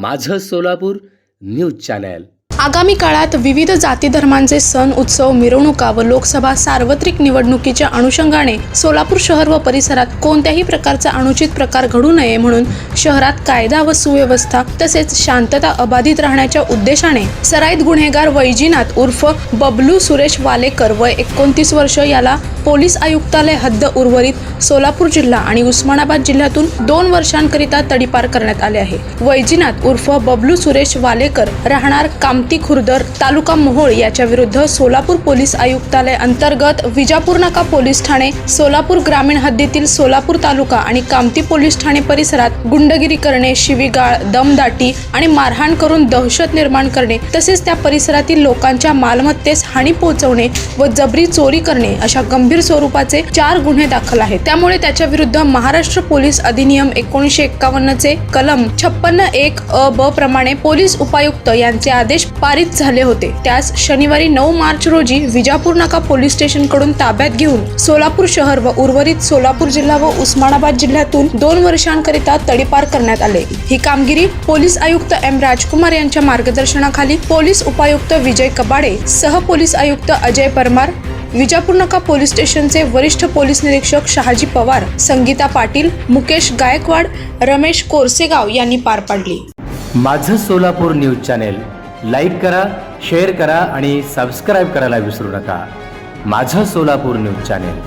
माझं Solapur news channel. आगामी काळात विविध जाती धर्मांचे सण उत्सव मिरवणुका व लोकसभा सार्वत्रिक निवडणुकीच्या अनुषंगाने सोलापूर शहर व परिसरात कोणत्याही प्रकारचा अनुचित प्रकार घडू नये म्हणून शहरात कायदा व सुव्यवस्था तसेच शांतता अबाधित राहण्याच्या उद्देशाने सराईत गुन्हेगार वैजीनाथ उर्फ बबलू सुरेश वालेकर वय एकोणतीस वर्ष याला पोलीस आयुक्तालय हद्द उर्वरित सोलापूर जिल्हा आणि उस्मानाबाद जिल्ह्यातून दोन वर्षांकरिता तडीपार करण्यात आले आहे. वैजीनाथ उर्फ बबलू सुरेश वालेकर राहणार कामती खुर्दर तालुका मोहोळ याच्या विरुद्ध सोलापूर पोलीस आयुक्तालय अंतर्गत विजापूर नाका पोलीस ठाणे सोलापूर ग्रामीण हद्दीतील सोलापूर तालुका आणि कामती पोलीस ठाणे परिसरात गुंडगिरी करणे शिवीगाळ दमदाटी आणि मारहाण करून दहशत निर्माण करणे तसेच त्या परिसरातील लोकांच्या मालमत्तेस हानी पोहोचवणे व जबरी चोरी करणे अशा गंभीर स्वरूपाचे चार गुन्हे दाखल आहेत. त्यामुळे त्याच्या विरुद्ध महाराष्ट्र पोलीस अधिनियम एकोणीसशे एक्कावन्न चे कलम छप्पन्न एक अ ब प्रमाणे पोलीस उपायुक्त यांचे आदेश पारित झाले होते. त्यास शनिवारी नऊ मार्च रोजी विजापूर नाका पोलीस स्टेशनकडून ताब्यात घेऊन सोलापूर शहर व उर्वरित सोलापूर जिल्हा व उस्मानाबाद जिल्ह्यातून दोन वर्षांकरिता तडीपार करण्यात आले. ही कामगिरी पोलीस आयुक्त एम राजकुमार यांच्या मार्गदर्शनाखाली पोलीस उपायुक्त विजय कबाडे सह पोलीस आयुक्त अजय परमार विजापूर नका पोलीस स्टेशनचे वरिष्ठ पोलीस निरीक्षक शहाजी पवार संगीता पाटील मुकेश गायकवाड रमेश कोरसेगाव यांनी पार पाडली. माझं सोलापूर न्यूज चॅनेल लाईक करा शेअर करा आणि सबस्क्राईब करायला विसरू नका. माझं सोलापूर न्यूज चॅनेल.